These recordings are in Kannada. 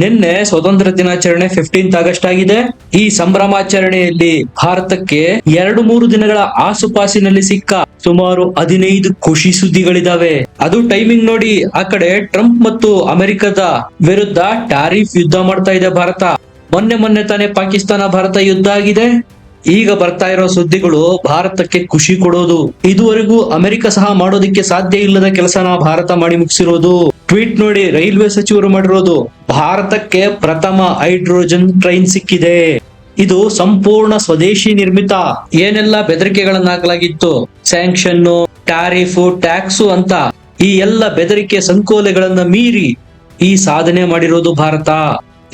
ನಿನ್ನೆ ಸ್ವತಂತ್ರ ದಿನಾಚರಣೆ ಫಿಫ್ಟೀನ್ತ್ ಆಗಸ್ಟ್ ಆಗಿದೆ. ಈ ಸಂಭ್ರಮಾಚರಣೆಯಲ್ಲಿ ಭಾರತಕ್ಕೆ ಎರಡು ಮೂರು ದಿನಗಳ ಆಸುಪಾಸಿನಲ್ಲಿ ಸಿಕ್ಕ ಸುಮಾರು ಹದಿನೈದು ಖುಷಿ ಸುದ್ದಿಗಳಿದಾವೆ. ಅದು ಟೈಮಿಂಗ್ ನೋಡಿ ಆ ಕಡೆ ಟ್ರಂಪ್ ಮತ್ತು ಅಮೆರಿಕದ ವಿರುದ್ಧ ಟಾರಿಫ್ ಯುದ್ಧ ಮಾಡ್ತಾ ಇದೆ ಭಾರತ. ಮೊನ್ನೆ ಮೊನ್ನೆ ತಾನೇ ಪಾಕಿಸ್ತಾನ ಭಾರತ ಯುದ್ಧ ಆಗಿದೆ. ಈಗ ಬರ್ತಾ ಇರೋ ಸುದ್ದಿಗಳು ಭಾರತಕ್ಕೆ ಖುಷಿ ಕೊಡೋದು. ಇದುವರೆಗೂ ಅಮೆರಿಕ ಸಹ ಮಾಡೋದಿಕ್ಕೆ ಸಾಧ್ಯ ಇಲ್ಲದ ಕೆಲಸನ ಭಾರತ ಮಾಡಿ ಮುಗಿಸಿರೋದು. ಟ್ವೀಟ್ ನೋಡಿ ರೈಲ್ವೆ ಸಚಿವರು ಮಾಡಿರೋದು, ಭಾರತಕ್ಕೆ ಪ್ರಥಮ ಹೈಡ್ರೋಜನ್ ಟ್ರೈನ್ ಸಿಕ್ಕಿದೆ. ಇದು ಸಂಪೂರ್ಣ ಸ್ವದೇಶಿ ನಿರ್ಮಿತ. ಏನೆಲ್ಲ ಬೆದರಿಕೆಗಳನ್ನ ಹಾಕಲಾಗಿತ್ತು ಸ್ಯಾಂಕ್ಷನ್ ಟ್ಯಾರಿಫ್, ಟ್ಯಾಕ್ಸು ಅಂತ. ಈ ಎಲ್ಲ ಬೆದರಿಕೆ ಸಂಕೋಲೆಗಳನ್ನ ಮೀರಿ ಈ ಸಾಧನೆ ಮಾಡಿರೋದು ಭಾರತ.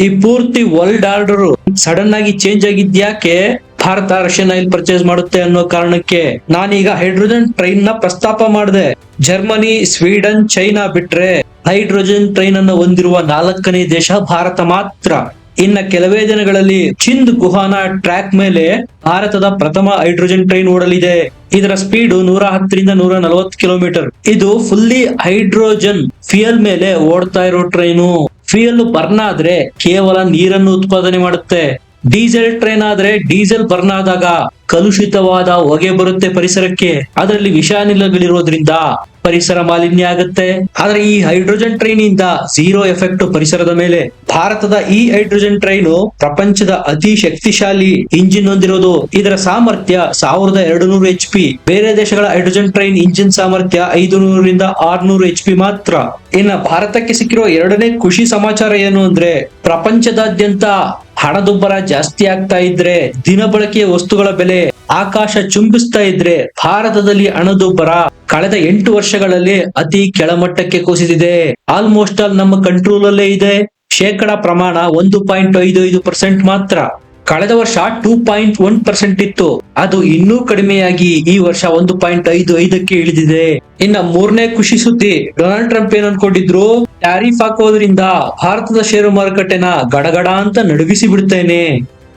ಈ ಪೂರ್ತಿ ವರ್ಲ್ಡ್ ಆರ್ಡರ್ ಸಡನ್ ಆಗಿ ಚೇಂಜ್ ಆಗಿದ್ಯಾಕೆ ಭಾರತ ರಷ್ಯನ್ ಆಯಿಲ್ ಪರ್ಚೇಸ್ ಮಾಡುತ್ತೆ ಅನ್ನೋ ಕಾರಣಕ್ಕೆ ನಾನೀಗ ಹೈಡ್ರೋಜನ್ ಟ್ರೈನ್ನ ಪ್ರಸ್ತಾಪ ಮಾಡಿದೆ. ಜರ್ಮನಿ, ಸ್ವೀಡನ್, ಚೈನಾ ಬಿಟ್ರೆ ಹೈಡ್ರೋಜನ್ ಟ್ರೈನ್ ಅನ್ನು ಹೊಂದಿರುವ ನಾಲ್ಕನೇ ದೇಶ ಭಾರತ ಮಾತ್ರ. ಇನ್ನ ಕೆಲವೇ ದಿನಗಳಲ್ಲಿ ಚಿಂದ್ ಗುಹಾನ ಟ್ರ್ಯಾಕ್ ಮೇಲೆ ಭಾರತದ ಪ್ರಥಮ ಹೈಡ್ರೋಜನ್ ಟ್ರೈನ್ ಓಡಲಿದೆ. ಇದರ ಸ್ಪೀಡ್ ನೂರ ಹತ್ತರಿಂದ ನೂರ ನಲವತ್ತು ಕಿಲೋಮೀಟರ್. ಇದು ಫುಲ್ಲಿ ಹೈಡ್ರೋಜನ್ ಫ್ಯೂಯಲ್ ಮೇಲೆ ಓಡ್ತಾ ಇರೋ ಟ್ರೈನು. ಫ್ಯೂಯಲ್ ಬರ್ನ್ ಆದ್ರೆ ಕೇವಲ ನೀರನ್ನು ಉತ್ಪಾದನೆ ಮಾಡುತ್ತೆ. ಡೀಸೆಲ್ ಟ್ರೈನ್ ಆದ್ರೆ ಡೀಸೆಲ್ ಬರ್ನ್ ಆದಾಗ ಕಲುಷಿತವಾದ ಹೊಗೆ ಬರುತ್ತೆ ಪರಿಸರಕ್ಕೆ. ಅದರಲ್ಲಿ ವಿಷಾನಿಲಗಳಿರೋದ್ರಿಂದ ಪರಿಸರ ಮಾಲಿನ್ಯ ಆಗುತ್ತೆ. ಆದ್ರೆ ಈ ಹೈಡ್ರೋಜನ್ ಟ್ರೈನ್ ಇಂದ ಝೀರೋ ಎಫೆಕ್ಟ್ ಪರಿಸರದ ಮೇಲೆ. ಭಾರತದ ಈ ಹೈಡ್ರೋಜನ್ ಟ್ರೈನ್ ಪ್ರಪಂಚದ ಅತಿ ಶಕ್ತಿಶಾಲಿ ಇಂಜಿನ್ ಹೊಂದಿರೋದು. ಇದರ ಸಾಮರ್ಥ್ಯ ಸಾವಿರದ ಎರಡು ನೂರು ಎಚ್ ಪಿ ಬೇರೆ ದೇಶಗಳ ಹೈಡ್ರೋಜನ್ ಟ್ರೈನ್ ಇಂಜಿನ್ ಸಾಮರ್ಥ್ಯ ಐದು ನೂರರಿಂದ ಆರ್ನೂರು ಎಚ್ ಪಿ ಮಾತ್ರ. ಇನ್ನ ಭಾರತಕ್ಕೆ ಸಿಕ್ಕಿರೋ ಎರಡನೇ ಖುಷಿ ಸಮಾಚಾರ ಏನು ಅಂದ್ರೆ ಪ್ರಪಂಚದಾದ್ಯಂತ ಹಣದುಬ್ಬರ ಜಾಸ್ತಿ ಆಗ್ತಾ ಇದ್ರೆ ದಿನಬಳಕೆಯ ವಸ್ತುಗಳ ಬೆಲೆ ಆಕಾಶ ಚುಂಬಿಸ್ತಾ ಇದ್ರೆ ಭಾರತದಲ್ಲಿ ಹಣದುಬ್ಬರ ಕಳೆದ ಎಂಟು ವರ್ಷಗಳಲ್ಲಿ ಅತಿ ಕೆಳಮಟ್ಟಕ್ಕೆ ಕುಸಿದಿದೆ. ಆಲ್ಮೋಸ್ಟ್ ಆಲ್ ನಮ್ಮ ಕಂಟ್ರೋಲ್ ಅಲ್ಲೇ ಇದೆ. ಶೇಕಡ ಪ್ರಮಾಣ ಒಂದು ಪಾಯಿಂಟ್ ಐದು ಐದು ಪರ್ಸೆಂಟ್ ಮಾತ್ರ. ಕಳೆದ ವರ್ಷ ಟೂ ಪಾಯಿಂಟ್ ಒನ್ ಪರ್ಸೆಂಟ್ ಇತ್ತು. ಅದು ಇನ್ನೂ ಕಡಿಮೆಯಾಗಿ ಈ ವರ್ಷ ಒಂದು ಪಾಯಿಂಟ್ ಐದು ಐದಕ್ಕೆ ಇಳಿದಿದೆ. ಇನ್ನ ಮೂರನೇ ಖುಷಿ ಸುದ್ದಿ, ಡೊನಾಲ್ಡ್ ಟ್ರಂಪ್ ಏನ್ ಅನ್ಕೊಂಡಿದ್ರು ಟ್ಯಾರಿಫ್ ಹಾಕೋದ್ರಿಂದ ಭಾರತದ ಷೇರು ಮಾರುಕಟ್ಟೆನ ಗಡಗಡ ಅಂತ ನಡುಗಿಸಿ ಬಿಡ್ತೇನೆ.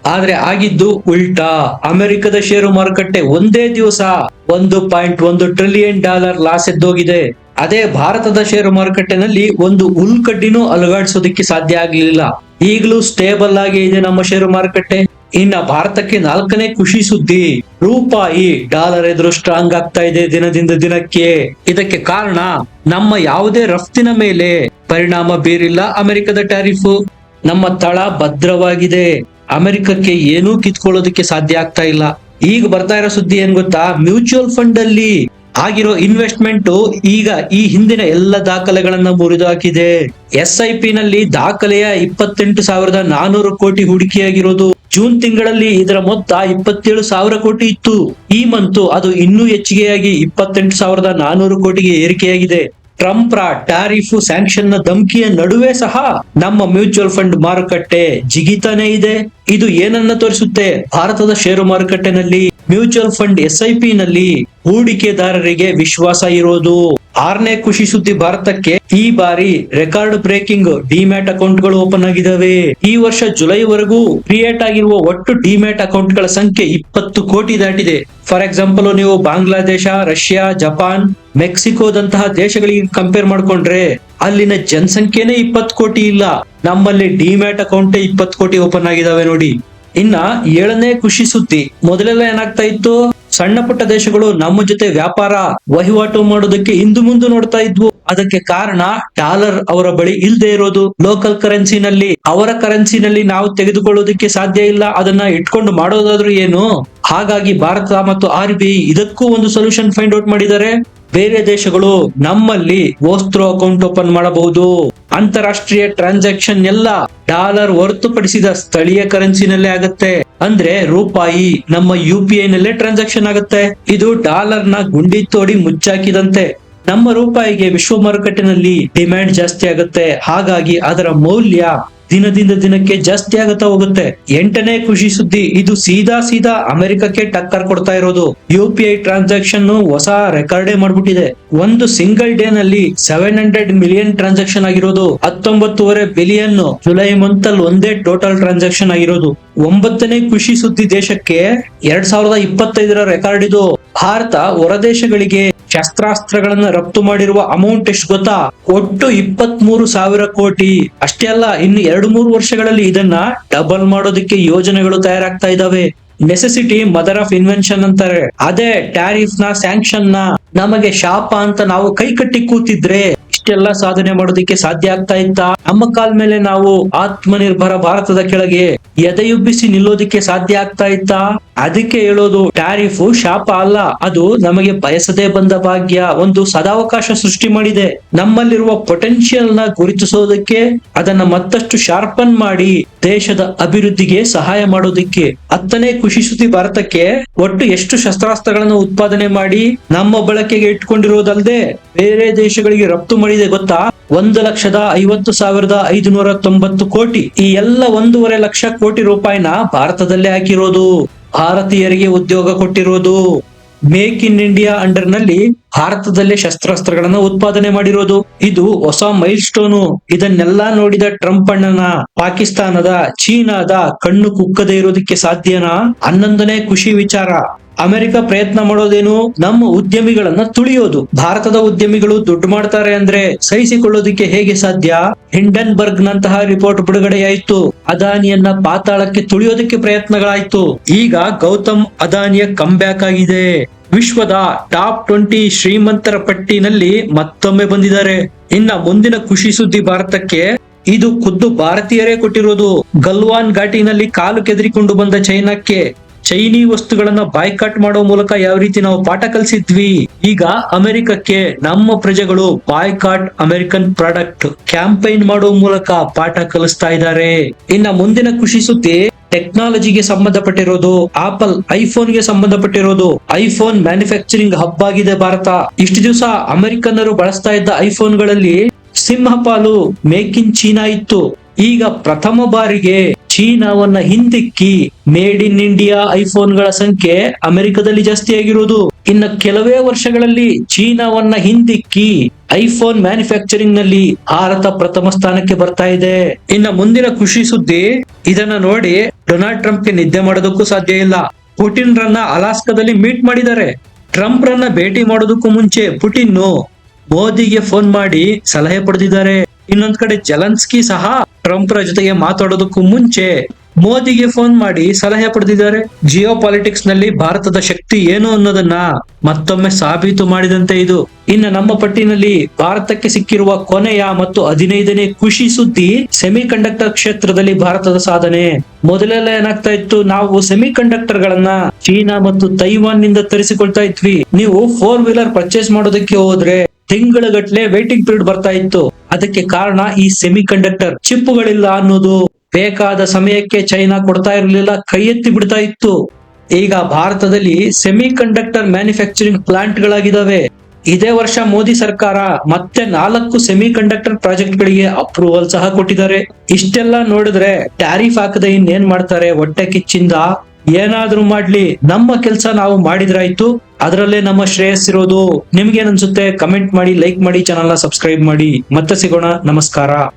ಆದ್ರೆ ಆಗಿದ್ದು ಉಲ್ಟಾ. ಅಮೆರಿಕದ ಷೇರು ಮಾರುಕಟ್ಟೆ ಒಂದೇ ದಿವಸ ಒಂದು ಪಾಯಿಂಟ್ ಒಂದು ಟ್ರಿಲಿಯನ್ ಡಾಲರ್ ಲಾಸ್ ಎದ್ದೋಗಿದೆ. ಅದೇ ಭಾರತದ ಷೇರು ಮಾರುಕಟ್ಟೆನಲ್ಲಿ ಒಂದು ಉಲ್ಕಡ್ಡಿನೂ ಅಲುಗಾಡಿಸೋದಕ್ಕೆ ಸಾಧ್ಯ ಆಗಲಿಲ್ಲ. ಈಗಲೂ ಸ್ಟೇಬಲ್ ಆಗಿ ಇದೆ ನಮ್ಮ ಷೇರು ಮಾರುಕಟ್ಟೆ ಇನ್ನ ಭಾರತಕ್ಕೆ ನಾಲ್ಕನೇ ಖುಷಿ ಸುದ್ದಿ. ರೂಪಾಯಿ ಡಾಲರ್ ಎದುರು ಸ್ಟ್ರಾಂಗ್ ಆಗ್ತಾ ಇದೆ ದಿನದಿಂದ ದಿನಕ್ಕೆ. ಇದಕ್ಕೆ ಕಾರಣ ನಮ್ಮ ಯಾವುದೇ ರಫ್ತಿನ ಮೇಲೆ ಪರಿಣಾಮ ಬೀರಿಲ್ಲ ಅಮೆರಿಕದ ಟ್ಯಾರಿಫ್ ನಮ್ಮ ತಳ ಭದ್ರವಾಗಿದೆ. ಅಮೆರಿಕಕ್ಕೆ ಏನೂ ಕಿತ್ಕೊಳ್ಳೋದಕ್ಕೆ ಸಾಧ್ಯ ಆಗ್ತಾ ಇಲ್ಲ. ಈಗ ಬರ್ತಾ ಇರೋ ಸುದ್ದಿ ಏನ್ ಗೊತ್ತಾ? ಮ್ಯೂಚುವಲ್ ಫಂಡ್ ಅಲ್ಲಿ ಆಗಿರೋ ಇನ್ವೆಸ್ಟ್ಮೆಂಟ್ ಈಗ ಈ ಹಿಂದಿನ ಎಲ್ಲ ದಾಖಲೆಗಳನ್ನ ಮುರಿದು ಹಾಕಿದೆ ಎಸ್ ಐ ಪಿ ನಲ್ಲಿ ದಾಖಲೆಯ ಇಪ್ಪತ್ತೆಂಟು ಸಾವಿರದ ನಾನೂರು ಕೋಟಿ ಹೂಡಿಕೆಯಾಗಿರೋದು. ಜೂನ್ ತಿಂಗಳಲ್ಲಿ ಇದರ ಮೊತ್ತ ಇಪ್ಪತ್ತೇಳು ಸಾವಿರ ಕೋಟಿ ಇತ್ತು. ಈ ಮಂತು ಅದು ಇನ್ನೂ ಹೆಚ್ಚಿಗೆಯಾಗಿ ಇಪ್ಪತ್ತೆಂಟು ಸಾವಿರದ ನಾನೂರು ಕೋಟಿಗೆ ಏರಿಕೆಯಾಗಿದೆ. ಟ್ರಂಪ್ ರ ಟ್ಯಾರಿಫ್ ಸ್ಯಾಂಕ್ಷನ್ನ ಧಮಕಿಯ ನಡುವೆ ಸಹ ನಮ್ಮ ಮ್ಯೂಚುವಲ್ ಫಂಡ್ ಮಾರುಕಟ್ಟೆ ಜಿಗಿತಾನೇ ಇದೆ. ಇದು ಏನನ್ನ ತೋರಿಸುತ್ತೆ? ಭಾರತದ ಷೇರು ಮಾರುಕಟ್ಟೆನಲ್ಲಿ mutual fund S I P ನಲ್ಲಿ ಹೂಡಿಕೆದಾರರಿಗೆ ವಿಶ್ವಾಸ ಇರೋದು. ಆರನೇ ಖುಷಿ ಸುದ್ದಿ ಭಾರತಕ್ಕೆ ಈ ಬಾರಿ ರೆಕಾರ್ಡ್ ಬ್ರೇಕಿಂಗ್ ಡಿಮ್ಯಾಟ್ ಅಕೌಂಟ್ಗಳು ಓಪನ್ ಆಗಿದಾವೆ ಈ ವರ್ಷ ಜುಲೈವರೆಗೂ ಕ್ರಿಯೇಟ್ ಆಗಿರುವ ಒಟ್ಟು ಡಿಮ್ಯಾಟ್ ಅಕೌಂಟ್ಗಳ ಸಂಖ್ಯೆ ಇಪ್ಪತ್ತು ಕೋಟಿ ದಾಟಿದೆ. ಫಾರ್ ಎಕ್ಸಾಂಪಲ್ ನೀವು ಬಾಂಗ್ಲಾದೇಶ, ರಷ್ಯಾ, ಜಪಾನ್, ಮೆಕ್ಸಿಕೋದಂತಹ ದೇಶಗಳಿಗೆ ಕಂಪೇರ್ ಮಾಡ್ಕೊಂಡ್ರೆ ಅಲ್ಲಿನ ಜನಸಂಖ್ಯೆನೇ ಇಪ್ಪತ್ತು ಕೋಟಿ ಇಲ್ಲ. ನಮ್ಮಲ್ಲಿ ಡಿಮ್ಯಾಟ್ ಅಕೌಂಟೇ ಇಪ್ಪತ್ತು ಕೋಟಿ ಓಪನ್ ಆಗಿದಾವೆ ನೋಡಿ. ಇನ್ನ ಏಳನೇ ಖುಷಿ ಸುದ್ದಿ. ಮೊದಲೆಲ್ಲ ಏನಾಗ್ತಾ ಇತ್ತು? ಸಣ್ಣ ಪುಟ್ಟ ದೇಶಗಳು ನಮ್ಮ ಜೊತೆ ವ್ಯಾಪಾರ, ವಹಿವಾಟು ಮಾಡೋದಕ್ಕೆ ಹಿಂದು ಮುಂದೆ ನೋಡ್ತಾ ಇದ್ವು. ಅದಕ್ಕೆ ಕಾರಣ ಡಾಲರ್ ಅವರ ಬಳಿ ಇಲ್ಲದೆ ಇರೋದು. ಲೋಕಲ್ ಕರೆನ್ಸಿನಲ್ಲಿ ಅವರ ಕರೆನ್ಸಿನಲ್ಲಿ ನಾವು ತೆಗೆದುಕೊಳ್ಳೋದಕ್ಕೆ ಸಾಧ್ಯ ಇಲ್ಲ. ಅದನ್ನ ಇಟ್ಕೊಂಡು ಮಾಡೋದಾದ್ರೂ ಏನು? ಹಾಗಾಗಿ ಭಾರತ ಮತ್ತು ಆರ್ ಬಿ ಇದಕ್ಕೂ ಒಂದು ಸೊಲ್ಯೂಷನ್ ಫೈಂಡ್ ಔಟ್ ಮಾಡಿದ್ದಾರೆ. ಬೇರೆ ದೇಶಗಳು ನಮ್ಮಲ್ಲಿ ವೋಸ್ತ್ರೋ ಅಕೌಂಟ್ ಓಪನ್ ಮಾಡಬಹುದು. ಅಂತಾರಾಷ್ಟ್ರೀಯ ಟ್ರಾನ್ಸಾಕ್ಷನ್ ಎಲ್ಲ ಡಾಲರ್ ಹೊರತುಪಡಿಸಿದ ಸ್ಥಳೀಯ ಕರೆನ್ಸಿನಲ್ಲೇ ಆಗುತ್ತೆ. ಅಂದ್ರೆ ರೂಪಾಯಿ ನಮ್ಮ ಯು ಪಿ ಐ ನಲ್ಲೇ ಟ್ರಾನ್ಸಾಕ್ಷನ್ ಆಗುತ್ತೆ. ಇದು ಡಾಲರ್ನ ಗುಂಡಿ ತೋಡಿ ಮುಚ್ಚಾಕಿದಂತೆ ನಮ್ಮ ರೂಪಾಯಿಗೆ ವಿಶ್ವ ಮಾರುಕಟ್ಟೆನಲ್ಲಿ ಡಿಮ್ಯಾಂಡ್ ಜಾಸ್ತಿ ಆಗುತ್ತೆ. ಹಾಗಾಗಿ ಅದರ ಮೌಲ್ಯ ದಿನದಿಂದ ದಿನಕ್ಕೆ ಜಾಸ್ತಿ ಆಗುತ್ತಾ ಹೋಗುತ್ತೆ. ಎಂಟನೇ ಖುಷಿ ಸುದ್ದಿ, ಇದು ಸೀದಾ ಸೀದಾ ಅಮೆರಿಕಕ್ಕೆ ಟಕ್ಕರ್ ಕೊಡ್ತಾ ಇರೋದು. ಯು ಪಿ ಐ ಟ್ರಾನ್ಸಾಕ್ಷನ್ ಹೊಸ ರೆಕಾರ್ಡೇ ಮಾಡ್ಬಿಟ್ಟಿದೆ. ಒಂದು ಸಿಂಗಲ್ ಡೇ ನಲ್ಲಿ ಸೆವೆನ್ ಹಂಡ್ರೆಡ್ ಮಿಲಿಯನ್ ಟ್ರಾನ್ಸಾಕ್ಷನ್ ಆಗಿರೋದು. ಹತ್ತೊಂಬತ್ತುವರೆ ಬಿಲಿಯನ್ ಜುಲೈ ಮಂತ್ ಅಲ್ಲಿ ಒಂದೇ ಟೋಟಲ್ ಟ್ರಾನ್ಸಾಕ್ಷನ್ ಆಗಿರೋದು. ಒಂಬತ್ತನೇ ಖುಷಿ ಸುದ್ದಿ ದೇಶಕ್ಕೆ ಎರಡ್ ಸಾವಿರದ ಇಪ್ಪತ್ತೈದರ ರೆಕಾರ್ಡ್ ಇದು. ಭಾರತ ಹೊರ ದೇಶಗಳಿಗೆ ಶಸ್ತ್ರಾಸ್ತ್ರಗಳನ್ನ ರಫ್ತು ಮಾಡಿರುವ ಅಮೌಂಟ್ ಎಷ್ಟು ಗೊತ್ತಾ? ಒಟ್ಟು ಇಪ್ಪತ್ತ್ ಮೂರು ಸಾವಿರ ಕೋಟಿ. ಅಷ್ಟೇ ಅಲ್ಲ, ಇನ್ನು ಎರಡು ಮೂರು ವರ್ಷಗಳಲ್ಲಿ ಇದನ್ನ ಡಬಲ್ ಮಾಡೋದಕ್ಕೆ ಯೋಜನೆಗಳು ತಯಾರಾಗ್ತಾ ಇದಾವೆ. ನೆಸೆಸಿಟಿ, ಮದರ್ ಆಫ್ ಇನ್ವೆನ್ಷನ್ ಅಂತಾರೆ. ಅದೇ ಟ್ಯಾರಿಫ್ನ ಸ್ಯಾಂಕ್ಷನ್ನ ನಮಗೆ ಶಾಪ ಅಂತ ನಾವು ಕೈ ಕಟ್ಟಿ ಕೂತಿದ್ರೆ ಇಷ್ಟೆಲ್ಲ ಸಾಧನೆ ಮಾಡೋದಕ್ಕೆ ಸಾಧ್ಯ ಆಗ್ತಾ ಇತ್ತ? ನಮ್ಮ ಕಾಲ್ ಮೇಲೆ ನಾವು ಆತ್ಮನಿರ್ಭರ ಭಾರತದ ಕೆಳಗೆ ಎದೆಯುಬ್ಬಿಸಿ ನಿಲ್ಲೋದಿಕ್ಕೆ ಸಾಧ್ಯ ಆಗ್ತಾ ಇತ್ತ? ಅದಕ್ಕೆ ಹೇಳೋದು ಟ್ಯಾರಿಫ್ ಶಾಪ ಅಲ್ಲ. ಅದು ನಮಗೆ ಬಯಸದೆ ಬಂದ ಭಾಗ್ಯ. ಒಂದು ಸದಾವಕಾಶ ಸೃಷ್ಟಿ ಮಾಡಿದೆ. ನಮ್ಮಲ್ಲಿರುವ ಪೊಟೆನ್ಶಿಯಲ್ನ ಗುರುತಿಸೋದಕ್ಕೆ, ಅದನ್ನ ಮತ್ತಷ್ಟು ಶಾರ್ಪನ್ ಮಾಡಿ ದೇಶದ ಅಭಿವೃದ್ಧಿಗೆ ಸಹಾಯ ಮಾಡೋದಿಕ್ಕೆ. ಹತ್ತನೇ ಖುಷಿ ಸುದ್ದಿ ಭಾರತಕ್ಕೆ ಒಟ್ಟು ಎಷ್ಟು ಶಸ್ತ್ರಾಸ್ತ್ರಗಳನ್ನು ಉತ್ಪಾದನೆ ಮಾಡಿ ನಮ್ಮ ಬಳಕೆಗೆ ಇಟ್ಕೊಂಡಿರೋದಲ್ಲದೆ ಬೇರೆ ದೇಶಗಳಿಗೆ ರಫ್ತು ಮಾಡಿದೆ ಗೊತ್ತಾ? ಒಂದು ಲಕ್ಷದ ಐವತ್ತು ಸಾವಿರದ ಐದುನೂರ ತೊಂಬತ್ತು ಕೋಟಿ. ಈ ಎಲ್ಲ ಒಂದೂವರೆ ಲಕ್ಷ ಕೋಟಿ ರೂಪಾಯಿನ ಭಾರತದಲ್ಲೇ ಹಾಕಿರೋದು. ಭಾರತೀಯರಿಗೆ ಉದ್ಯೋಗ ಕೊಟ್ಟಿರೋದು. ಮೇಕ್ ಇನ್ ಇಂಡಿಯಾ ಅಂಡರ್ನಲ್ಲಿ ಭಾರತದಲ್ಲೇ ಶಸ್ತ್ರಾಸ್ತ್ರಗಳನ್ನ ಉತ್ಪಾದನೆ ಮಾಡಿರೋದು. ಇದು ಹೊಸ ಮೈಲ್ ಸ್ಟೋನು ಇದನ್ನೆಲ್ಲ ನೋಡಿದ ಟ್ರಂಪ್ ಅಣ್ಣನ ಪಾಕಿಸ್ತಾನದ ಚೀನಾದ ಕಣ್ಣು ಕುಕ್ಕದೆ ಇರೋದಕ್ಕೆ ಸಾಧ್ಯನಾ? ಹನ್ನೊಂದನೇ ಖುಷಿ ವಿಚಾರ. ಅಮೆರಿಕ ಪ್ರಯತ್ನ ಮಾಡೋದೇನು? ನಮ್ಮ ಉದ್ಯಮಿಗಳನ್ನ ತುಳಿಯೋದು. ಭಾರತದ ಉದ್ಯಮಿಗಳು ದುಡ್ಡು ಮಾಡ್ತಾರೆ ಅಂದ್ರೆ ಸಹಿಸಿಕೊಳ್ಳೋದಿಕ್ಕೆ ಹೇಗೆ ಸಾಧ್ಯ? ಹಿಂಡನ್ಬರ್ಗ್ ನಂತಹ ರಿಪೋರ್ಟ್ ಬಿಡುಗಡೆಯಾಯಿತು. ಅದಾನಿಯನ್ನ ಪಾತಾಳಕ್ಕೆ ತುಳಿಯೋದಕ್ಕೆ ಪ್ರಯತ್ನಗಳಾಯ್ತು. ಈಗ ಗೌತಮ್ ಅದಾನಿಯ ಕಂಬ್ಯಾಕ್ ಆಗಿದೆ. ವಿಶ್ವದ ಟಾಪ್ ಟ್ವೆಂಟಿ ಶ್ರೀಮಂತರ ಪಟ್ಟಿನಲ್ಲಿ ಮತ್ತೊಮ್ಮೆ ಬಂದಿದ್ದಾರೆ. ಇನ್ನ ಮುಂದಿನ ಖುಷಿ ಸುದ್ದಿ ಭಾರತಕ್ಕೆ, ಇದು ಖುದ್ದು ಭಾರತೀಯರೇ ಕೊಟ್ಟಿರೋದು. ಗಲ್ವಾನ್ ಘಾಟಿನಲ್ಲಿ ಕಾಲು ಕೆದರಿಕೊಂಡು ಬಂದ ಚೈನಾಕ್ಕೆ. ಚೈನಿ ವಸ್ತುಗಳನ್ನ ಬಾಯ್ಕಾಟ್ ಮಾಡೋ ಮೂಲಕ ಯಾವ ರೀತಿ ನಾವು ಪಾಠ ಕಲಿಸಿದ್ವಿ? ಈಗ ಅಮೆರಿಕಕ್ಕೆ ನಮ್ಮ ಪ್ರಜೆಗಳು ಬಾಯ್ಕಾಟ್ ಅಮೆರಿಕನ್ ಪ್ರಾಡಕ್ಟ್ ಕ್ಯಾಂಪೈನ್ ಮಾಡೋ ಮೂಲಕ ಪಾಠ ಕಲಿಸ್ತಾ ಇದ್ದಾರೆ. ಇನ್ನ ಮುಂದಿನ ಖುಷಿ ಸುದ್ದಿ ಟೆಕ್ನಾಲಜಿಗೆ ಸಂಬಂಧಪಟ್ಟಿರೋದು ಆಪಲ್ ಐಫೋನ್ಗೆ ಸಂಬಂಧಪಟ್ಟಿರೋದು ಐಫೋನ್ ಮ್ಯಾನುಫ್ಯಾಕ್ಚರಿಂಗ್ ಹಬ್ ಆಗಿದೆ ಭಾರತ. ಇಷ್ಟು ದಿವಸ ಅಮೆರಿಕನ್ನರು ಬಳಸ್ತಾ ಇದ್ದ ಐಫೋನ್ಗಳಲ್ಲಿ ಸಿಂಹಪಾಲು ಮೇಕ್ ಇನ್ ಚೀನಾ ಇತ್ತು. ಈಗ ಪ್ರಥಮ ಬಾರಿಗೆ ಚೀನಾವನ್ನ ಹಿಂದಿಕ್ಕಿ ಮೇಡ್ ಇನ್ ಇಂಡಿಯಾ ಐಫೋನ್ಗಳ ಸಂಖ್ಯೆ ಅಮೆರಿಕದಲ್ಲಿ ಜಾಸ್ತಿ ಆಗಿರುವುದು ಇನ್ನ ಕೆಲವೇ ವರ್ಷಗಳಲ್ಲಿ ಚೀನಾವನ್ನ ಹಿಂದಿಕ್ಕಿ ಐಫೋನ್ ಮ್ಯಾನುಫ್ಯಾಕ್ಚರಿಂಗ್ನಲ್ಲಿ ಭಾರತ ಪ್ರಥಮ ಸ್ಥಾನಕ್ಕೆ ಬರ್ತಾ ಇದೆ. ಇನ್ನ ಮುಂದಿನ ಖುಷಿ ಸುದ್ದಿ, ಇದನ್ನ ನೋಡಿ ಡೊನಾಲ್ಡ್ ಟ್ರಂಪ್ಗೆ ನಿದ್ದೆ ಮಾಡೋದಕ್ಕೂ ಸಾಧ್ಯ ಇಲ್ಲ. ಪುಟಿನ್ ರನ್ನ ಅಲಾಸ್ಕಾದಲ್ಲಿ ಮೀಟ್ ಮಾಡಿದ್ದಾರೆ. ಟ್ರಂಪ್ ರನ್ನ ಭೇಟಿ ಮಾಡೋದಕ್ಕೂ ಮುಂಚೆ ಪುಟಿನ್ ಮೋದಿಗೆ ಫೋನ್ ಮಾಡಿ ಸಲಹೆ ಪಡೆದಿದ್ದಾರೆ. ಇನ್ನೊಂದ್ ಕಡೆ ಜಲನ್ಸ್ಕಿ ಸಹ ಟ್ರಂಪ್ ರ ಜೊತೆಗೆ ಮಾತಾಡೋದಕ್ಕೂ ಮುಂಚೆ ಮೋದಿಗೆ ಫೋನ್ ಮಾಡಿ ಸಲಹೆ ಪಡೆದಿದ್ದಾರೆ. ಜಿಯೋ ಪಾಲಿಟಿಕ್ಸ್ನಲ್ಲಿ ಭಾರತದ ಶಕ್ತಿ ಏನು ಅನ್ನೋದನ್ನ ಮತ್ತೊಮ್ಮೆ ಸಾಬೀತು ಮಾಡಿದಂತೆ ಇದು. ಇನ್ನು ನಮ್ಮ ಪಟ್ಟಿನಲ್ಲಿ ಭಾರತಕ್ಕೆ ಸಿಕ್ಕಿರುವ ಕೊನೆಯ ಮತ್ತು ಹದಿನೈದನೇ ಖುಷಿ ಸುದ್ದಿ ಸೆಮಿ ಕಂಡಕ್ಟರ್ ಕ್ಷೇತ್ರದಲ್ಲಿ ಭಾರತದ ಸಾಧನೆ. ಮೊದಲೆಲ್ಲ ಏನಾಗ್ತಾ ಇತ್ತು? ನಾವು ಸೆಮಿ ಕಂಡಕ್ಟರ್ ಗಳನ್ನ ಚೀನಾ ಮತ್ತು ತೈವಾನ್ನಿಂದ ತರಿಸಿಕೊಳ್ತಾ ಇದ್ವಿ. ನೀವು ಫೋರ್ ವೀಲರ್ ಪರ್ಚೇಸ್ ಮಾಡೋದಕ್ಕೆ ಹೋದ್ರೆ ತಿಂಗಳಗಟ್ಲೆ ವೇಟಿಂಗ್ ಪೀರಿಯಡ್ ಬರ್ತಾ ಇತ್ತು. ಅದಕ್ಕೆ ಕಾರಣ ಈ ಸೆಮಿ ಕಂಡಕ್ಟರ್ ಚಿಪ್ಪುಗಳಿಲ್ಲ ಅನ್ನೋದು. ಬೇಕಾದ ಸಮಯಕ್ಕೆ ಚೈನಾ ಕೊಡ್ತಾ ಇರಲಿಲ್ಲ, ಕೈ ಎತ್ತಿ ಬಿಡ್ತಾ ಇತ್ತು. ಈಗ ಭಾರತದಲ್ಲಿ ಸೆಮಿ ಕಂಡಕ್ಟರ್ ಮ್ಯಾನುಫ್ಯಾಕ್ಚರಿಂಗ್ ಪ್ಲಾಂಟ್ ಗಳಾಗಿದ್ದಾವೆ ಇದೇ ವರ್ಷ ಮೋದಿ ಸರ್ಕಾರ ಮತ್ತೆ ನಾಲ್ಕು ಸೆಮಿ ಕಂಡಕ್ಟರ್ ಪ್ರಾಜೆಕ್ಟ್ ಗಳಿಗೆ ಅಪ್ರೂವಲ್ ಸಹ ಕೊಟ್ಟಿದ್ದಾರೆ. ಇಷ್ಟೆಲ್ಲ ನೋಡಿದ್ರೆ ಟ್ಯಾರಿಫ್ ಹಾಕದ ಇನ್ನೇನ್ ಮಾಡ್ತಾರೆ? ಹೊಟ್ಟೆ ಕಿಚ್ಚಿಂದ ಏನಾದ್ರೂ ಮಾಡ್ಲಿ, ನಮ್ಮ ಕೆಲಸ ನಾವು ಮಾಡಿದ್ರಾಯ್ತು, ಅದರಲ್ಲೇ ನಮ್ಮ ಶ್ರೇಯಸ್ಸಿರೋದು. ನಿಮ್ಗೇನ್ ಅನ್ಸುತ್ತೆ? ಕಮೆಂಟ್ ಮಾಡಿ, ಲೈಕ್ ಮಾಡಿ ಚಾನಲ್ ಸಬ್ಸ್ಕ್ರೈಬ್ ಮಾಡಿ. ಮತ್ತೆ ಸಿಗೋಣ. ನಮಸ್ಕಾರ.